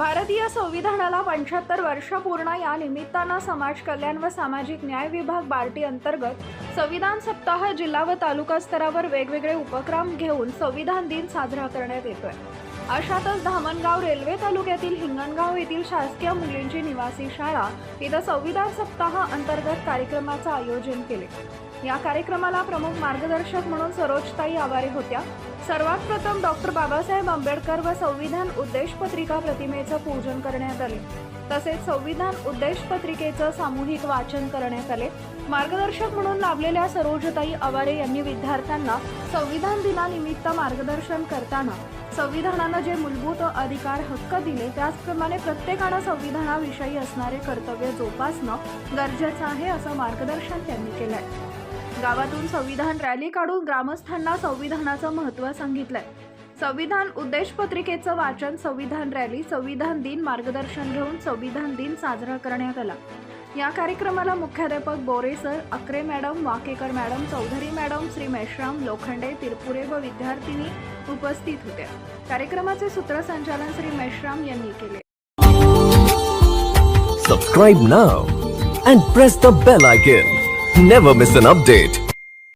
भारतीय संविधानाला पंच्याहत्तर वर्ष पूर्ण या निमित्तानं समाज कल्याण व सामाजिक न्याय विभाग बार्टी अंतर्गत संविधान सप्ताह जिल्हा व तालुका स्तरावर वेगवेगळे उपक्रम घेऊन संविधान दिन साजरा करण्यात येतोय. अशातच धामणगाव रेल्वे तालुक्यातील हिंगणगाव येथील शासकीय मुलींची निवासी शाळा इथं संविधान सप्ताह अंतर्गत कार्यक्रमाचं आयोजन केले. या कार्यक्रमाला प्रमुख मार्गदर्शक म्हणून सरोजताई आवारे होत्या. सर्वात प्रथम डॉक्टर बाबासाहेब आंबेडकर व संविधान उद्देश पत्रिका प्रतिमेचं पूजन करण्यात आले. तसेच संविधान उद्देश पत्रिकेचं सामूहिक वाचन करण्यात आले. मार्गदर्शक म्हणून लाभलेल्या सरोजताई आवारे यांनी विद्यार्थ्यांना संविधान दिनानिमित्त मार्गदर्शन करताना संविधानानं जे मूलभूत अधिकार हक्क दिले त्याचप्रमाणे प्रत्येकानं संविधानाविषयी असणारे कर्तव्य जोपासणं गरजेचं आहे असं मार्गदर्शन त्यांनी केलंय. गावातून संविधान रॅली काढून ग्रामस्थांना संविधानाचं महत्त्व सांगितलंय. संविधान उद्देश पत्रिकेचं वाचन संविधान रॅली संविधान दिन मार्गदर्शन घेऊन संविधान दिन साजरा करण्यात आला. या कार्यक्रमाला मुख्याध्यापक Bore sir Akre madam Wakekar madam Chaudhari madam Shri Meshram Lokhande Tirpure व विद्यार्थिनी उपस्थित होत्या. कार्यक्रमाचे सूत्रसंचालन श्री मेश्राम यांनी केले. Subscribe now and press the bell icon never miss an update